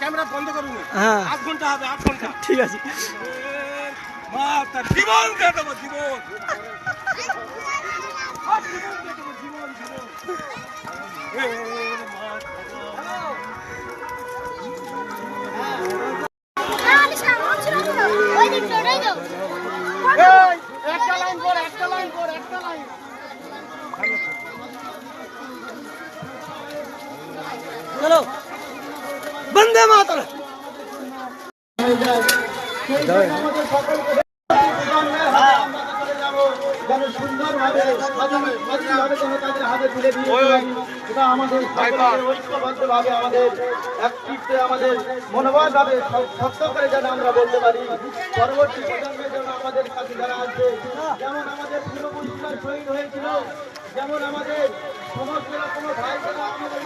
Camera বন্ধ করুন। হ্যাঁ। আধ ঘণ্টা হবে আধ ঘণ্টা। ঠিক আছে। মা তার জীবন দিয়ে দেবো জীবন। এই, একটা লাইন কর একটা লাইন কর পারি। এটা আমাদের সকলের ঐক্যবদ্ধভাবে আমাদের একত্রিত্বে আমাদের মনোবলভাবে শ- শক্ত করে যেন আমরা বলতে পারি পরবর্তী প্রজন্মের জন্য আমাদের কাছে যারা আছে যেমন আমাদের পূর্বপুরুষরা শহীদ হয়েছিল যেমন আমাদের সমস্ত রকম ভাই আমাদের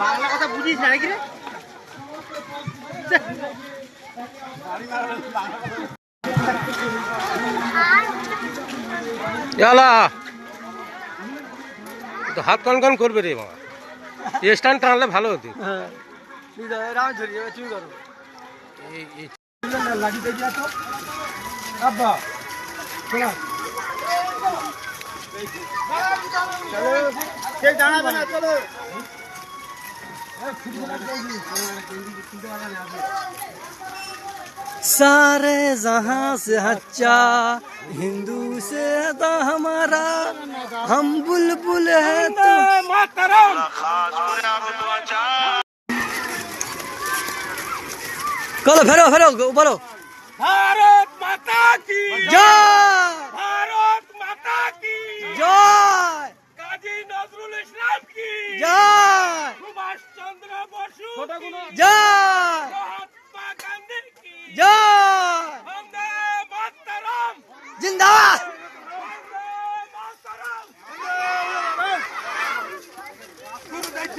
বাংলা কথা বুঝিস না নাকি রে? তো হাত কন কন করবে রে বাবা। স্ট্যান্ড টানলে ভালো হতো। হ্যাঁ। ঠিক আছে রাম ধরি এবার তুমি করো লাগিয়ে দিয়া তো আব্বা চলো কে দাঁড়াবে না চলো। सारे जहाँ से हच्चा हिंदू से अदा हमारा हम बुलबुल है तो- कलो फेरो फेरो बोलो भारत माता की जय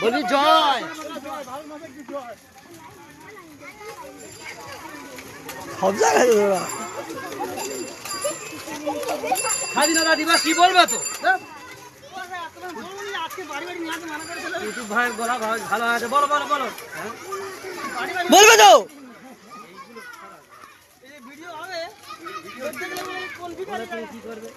বলবি জয়। সব জায়গায় স্বাধীনতা দিবস কি বলবে তো? ইউটিউব ভাই বলা ভালো ভালো আছে। বলো বলো বলো। বলবে তো। ভিডিও হবে কি করবে?